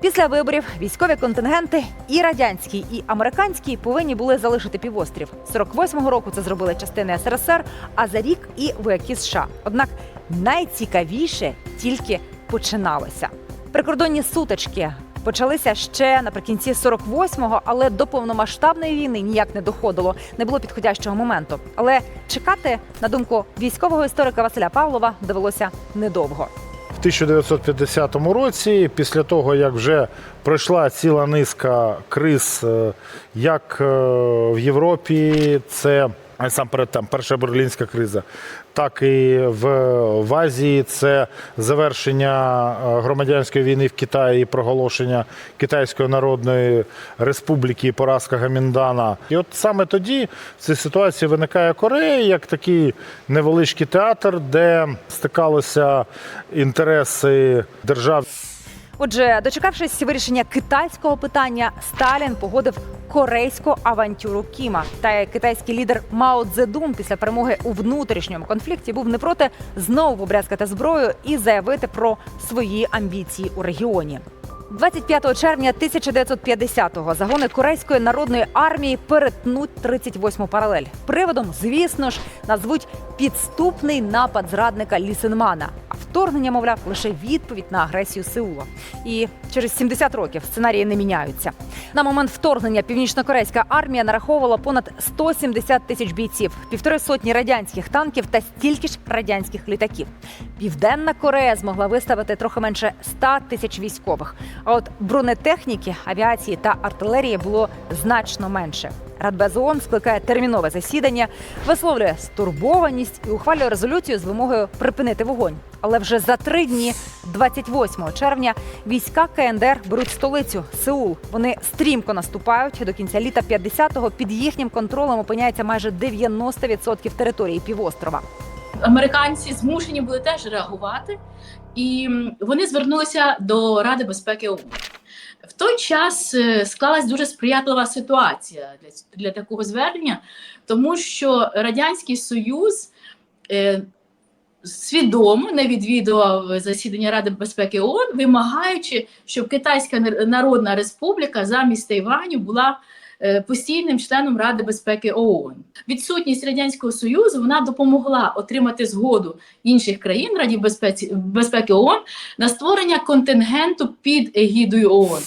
Після виборів військові контингенти і радянський, і американський повинні були залишити півострів. 48-го року це зробили частини СРСР, а за рік і вояки США. Однак найцікавіше тільки починалося. Прикордонні сутички почалися ще наприкінці 48-го, але до повномасштабної війни ніяк не доходило. Не було підходящого моменту. Але чекати, на думку військового історика Василя Павлова, довелося недовго. В 1950 році, після того як вже пройшла ціла низка криз, е, як е, в Європі, це насамперед там перша берлінська криза, так і в, в Азії це завершення е, громадянської війни в Китаї, і проголошення Китайської Народної Республіки і поразка Гаміндана. І от саме тоді в цій ситуації виникає Корея як такий невеличкий театр, де стикалися інтереси держав. Отже, дочекавшись вирішення китайського питання, Сталін погодив корейську авантюру Кіма. Та китайський лідер Мао Цзедун після перемоги у внутрішньому конфлікті був не проти знову побрязкати зброю і заявити про свої амбіції у регіоні. 25 червня 1950-го загони Корейської народної армії перетнуть 38-му паралель. Приводом, звісно ж, назвуть підступний напад зрадника Лісенмана. Вторгнення, мовляв, лише відповідь на агресію Сеула. І через 70 років сценарії не міняються. На момент вторгнення північно-корейська армія нараховувала понад 170 тисяч бійців, півтори сотні радянських танків та стільки ж радянських літаків. Південна Корея змогла виставити трохи менше 100 тисяч військових. А от бронетехніки, авіації та артилерії було значно менше. Радбез ООН скликає термінове засідання, висловлює стурбованість і ухвалює резолюцію з вимогою припинити вогонь. Але вже за три дні, 28 червня, війська КНДР беруть столицю Сеул. Вони стрімко наступають до кінця літа 50-го під їхнім контролем опиняється майже 90% території півострова. Американці змушені були теж реагувати, і вони звернулися до Ради безпеки ООН. В той час е, склалась дуже сприятлива ситуація для, для такого звернення, тому що Радянський Союз е, свідомо не відвідував засідання Ради безпеки ООН, вимагаючи, щоб Китайська Нар- Народна Республіка замість Тайваню була постійним членом Ради безпеки ООН. Відсутність радянського союзу вона допомогла отримати згоду інших країн Раді безпеці безпеки ООН на створення контингенту під егідою ООН.